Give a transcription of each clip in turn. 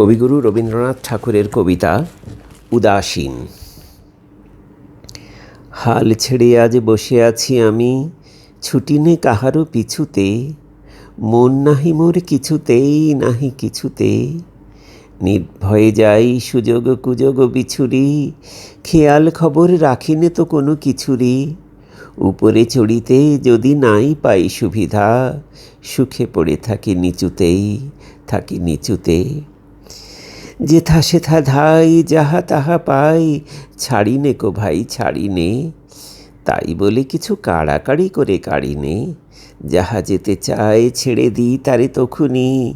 কবিগুরু রবীন্দ্রনাথ ঠাকুরের কবিতা উদাসীন। হাল ছেড়ে আজ বসে আছি আমি, ছুটি নে কাহারও পিছুতে, মন নাহি মোর কিছুতেই, নাহি কিছুতে। নির্ভয়ে যাই সুযোগ কুযোগ বিছুরি, খেয়াল খবর রাখিনে তো কোনো কিছুরই। উপরে চড়িতে যদি নাই পাই সুবিধা, সুখে পড়ে থাকি নিচুতেই, থাকি নিচুতে। যেথা সেথা ধাই, যাহা তাহা পাই ছাড়ি নে কো ভাই ছাড়ি নে তাই বলে কিছু কাড়াকাড়ি করে কাড়ি নে যাহা যেতে চায় ছেড়ে দিই তারে তখুনি।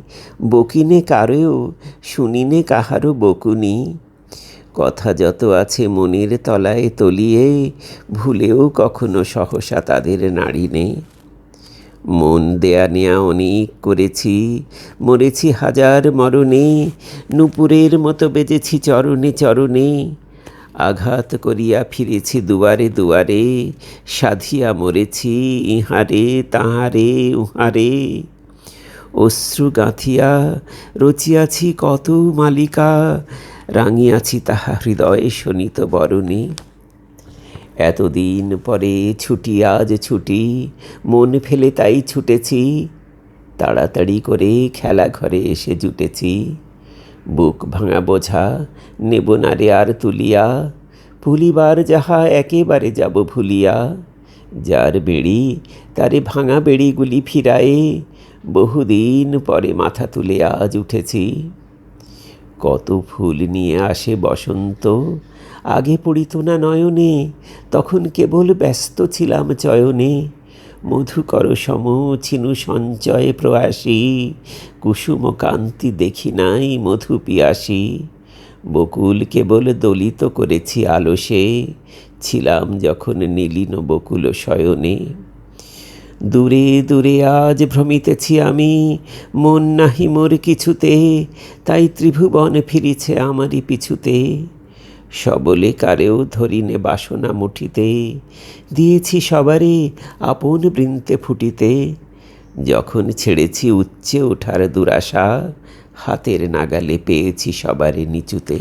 বকিনে কারেও, শুনিনে কাহারও বকুনি। কথা যত আছে মনের তলায় তলিয়ে, ভুলেও কখনো সহসা তাদের নাড়িনে। মন দেয়া নেয়া অনেক করেছি, মরেছি হাজার মরণে, নুপুরের মতো বেজেছি চরণে চরণে। আঘাত করিয়া ফিরেছি দুয়ারে দুয়ারে, সাধিয়া মরেছি ইহারে তাহারে উহারে। অশ্রু গাঁথিয়া রচিয়াছি কত মালিকা, রাঙিয়াছি তাহা হৃদয়ে শোনিত বরণী। এতদিন পরে ছুটি, আজ ছুটি। মন ফেলে তাই ছুটেছি। তাড়াতাড়ি করে খেলা ঘরে এসে জুটেছি। বুক ভাঙা বোঝা, নেব না রে আর তুলিয়া। ভুলিবার যাহা একেবারে যাব ভুলিয়া। যার বেড়ি, তারে ভাঙা বেড়িগুলি ফিরায়ে বহুদিন পরে মাথা তুলে আজ উঠেছি। কত ফুল নিয়ে আসে বসন্ত। আগে পড়িত না নয়নে, তখন কেবল ব্যস্ত ছিলাম চয়নে। মধুকর সম ছিনু সঞ্চয়ে প্রয়াসী, কুসুম কান্তি দেখি নাই মধু পিয়াসী। বকুল কেবল দলিত করেছি আলসে, ছিলাম যখন নীলিন বকুল শয়নে। দূরে দূরে আজ ভ্রমিতেছি আমি, মন নাহি মোর কিছুতে, তাই ত্রিভুবন ফিরিছে আমারই পিছুতে। সবলে কারেও ধরিনে বাসনা মুঠিতে, দিয়েছি সবারে আপন বৃন্তে ফুটিতে। যখন ছেড়েছি উচ্চে ওঠার দুরাশা, হাতের নাগালে পেয়েছি সবারে নিচুতে।